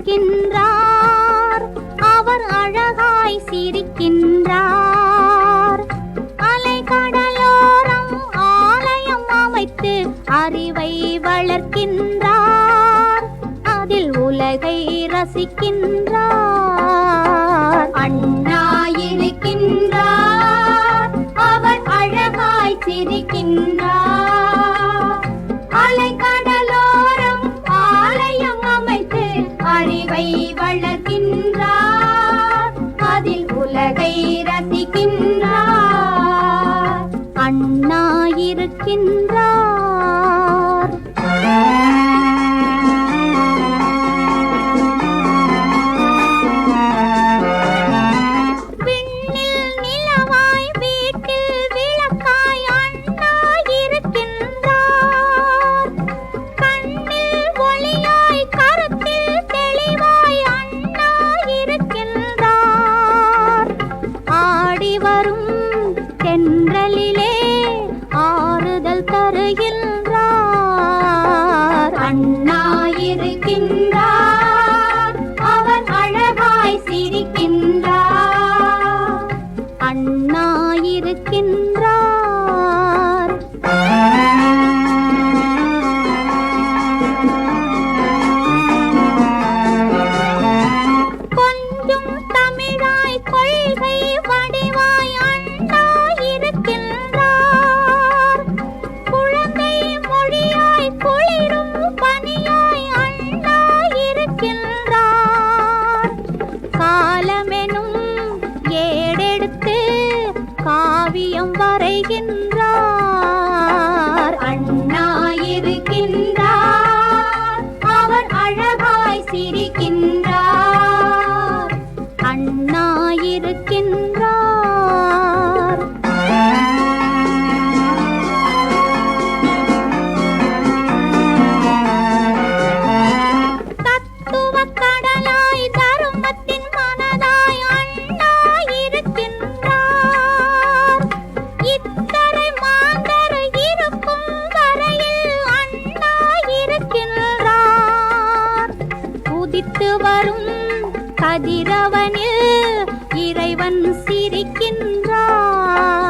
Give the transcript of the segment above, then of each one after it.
இருக்கின்றார் அவர் அழகாய் சிரிக்கின்றார். அலை கடலோரம் ஆலயம் அமைத்து அறிவை வளர்க்கின்றார். அதில் உலகை ரசிக்கின்றார். 因。Oh. கதிரவனில் இறைவன் சிரிக்கின்றான்.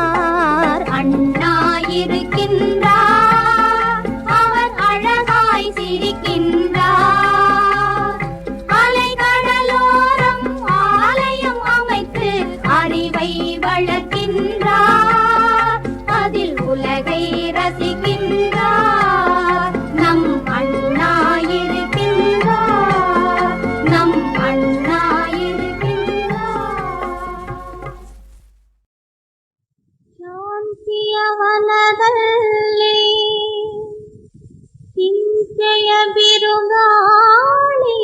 ಬಿರುಗಾಳಿ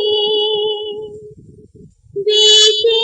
ಬೀಸಿ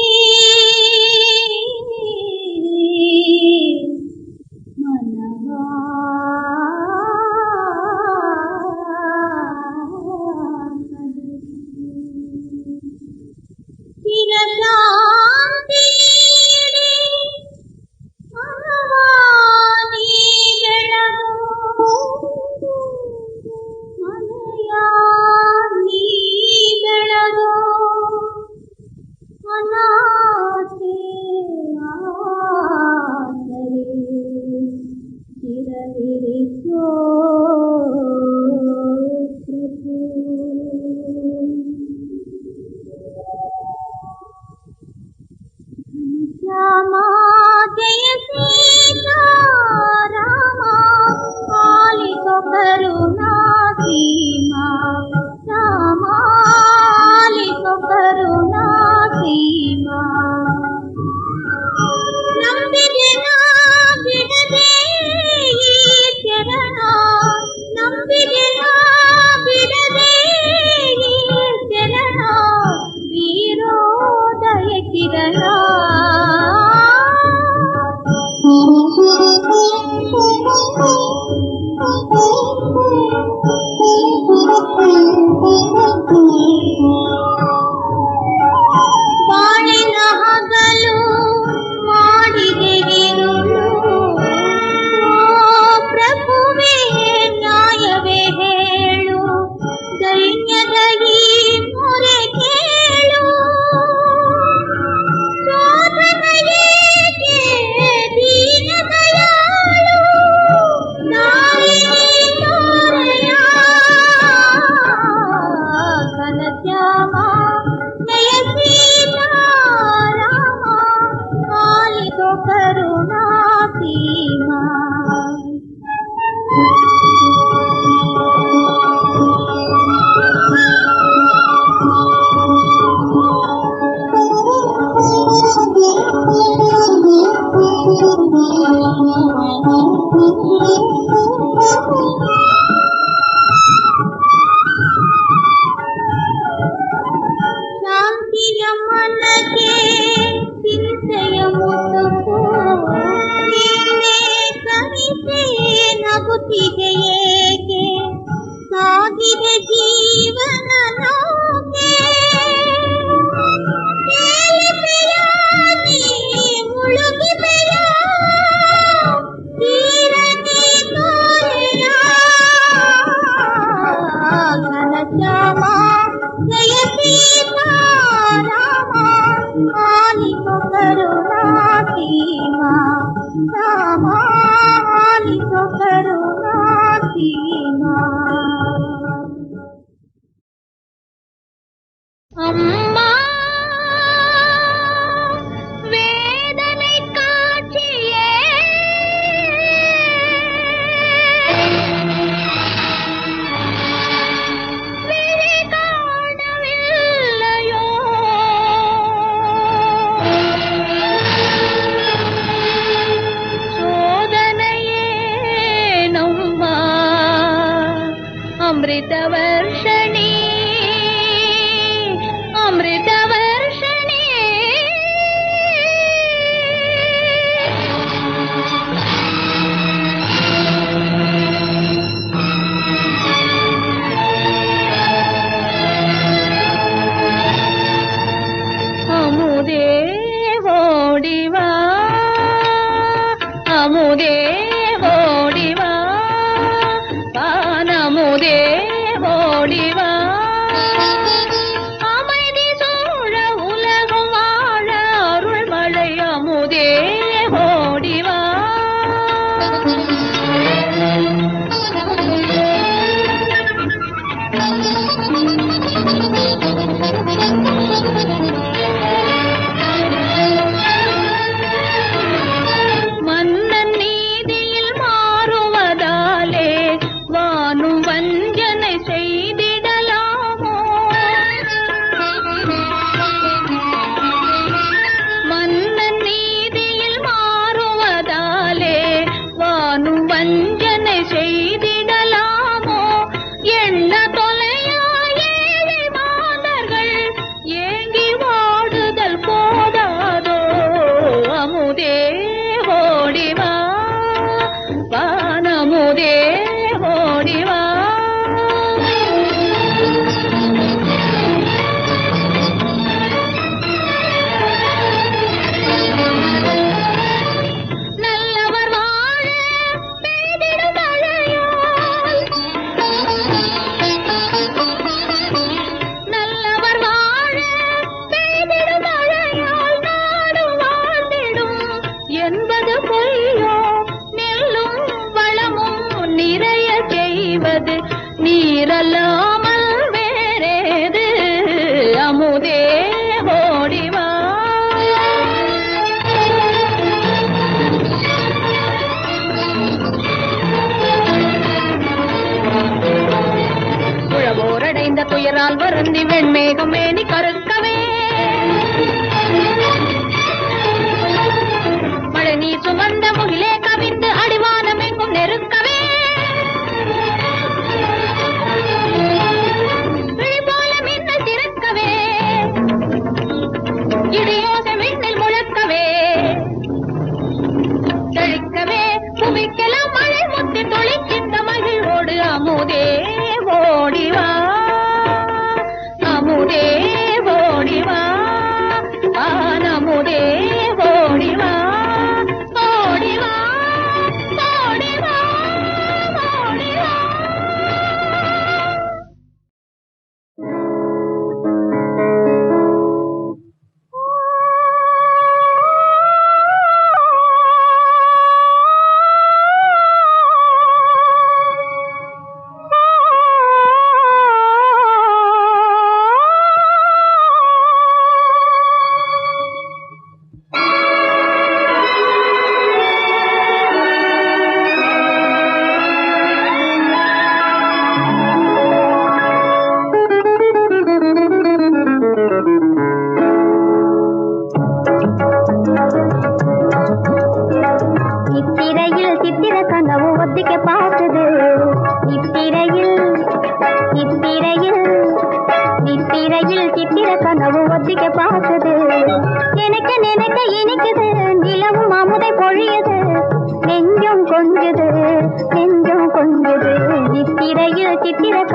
की गई be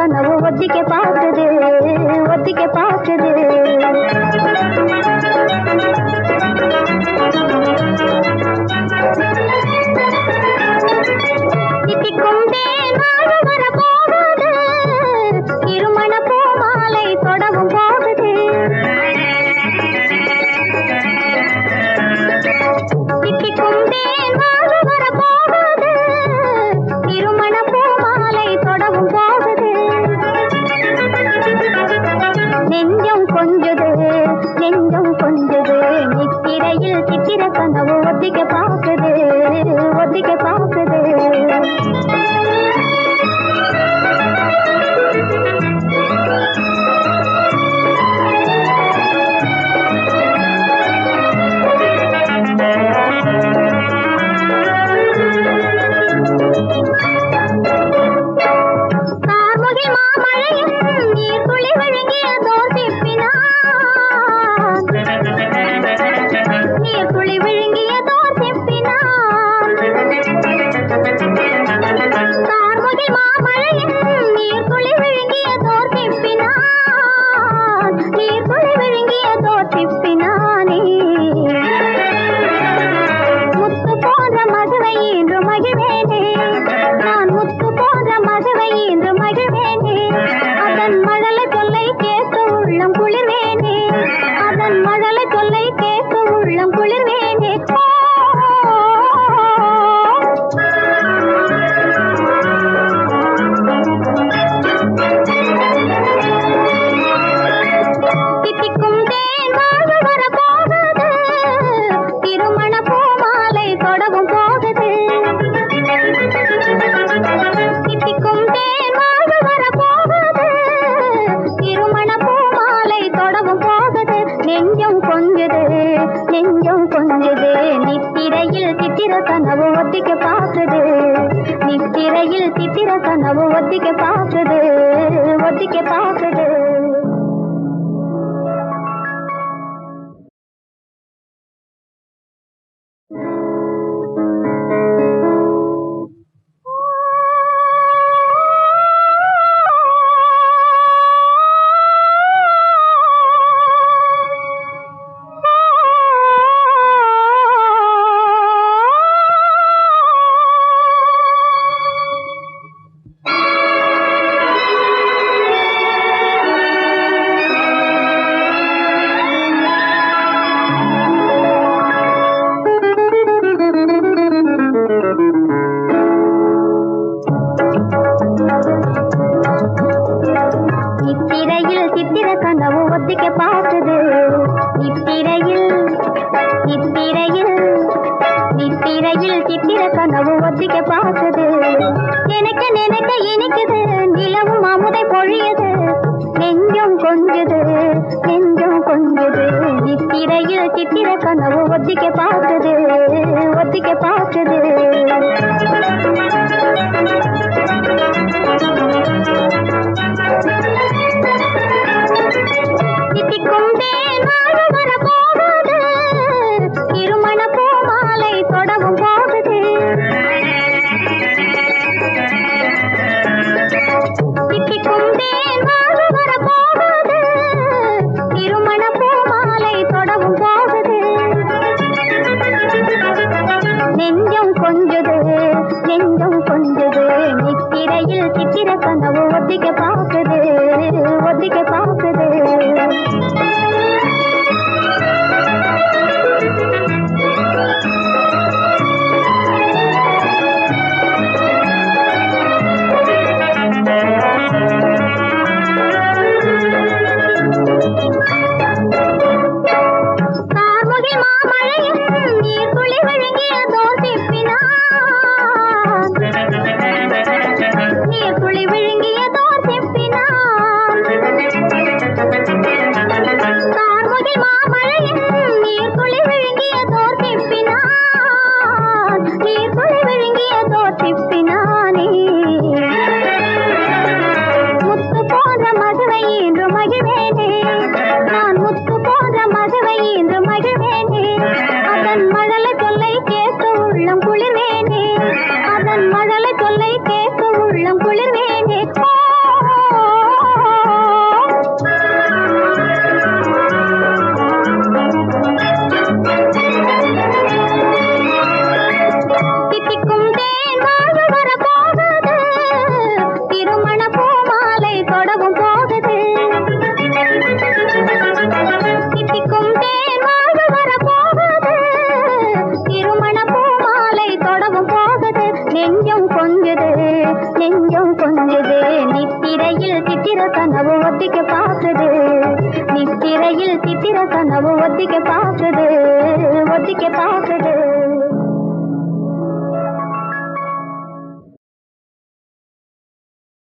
சித்திர கனவு ஒத்திக்க के पास दे मोदी के पास கனவு ஒத்திக்க பார்த்தது. நினைக்க நினைக்க இனிக்குது. நிலவும் அமுதை பொழியது. நெஞ்சம் கொஞ்சுது. நெஞ்சம் கொஞ்சுது. நித்திரையில் சித்திர கனவு ஒத்திக்க பார்த்தது. ஒத்திக்க பார்த்தது.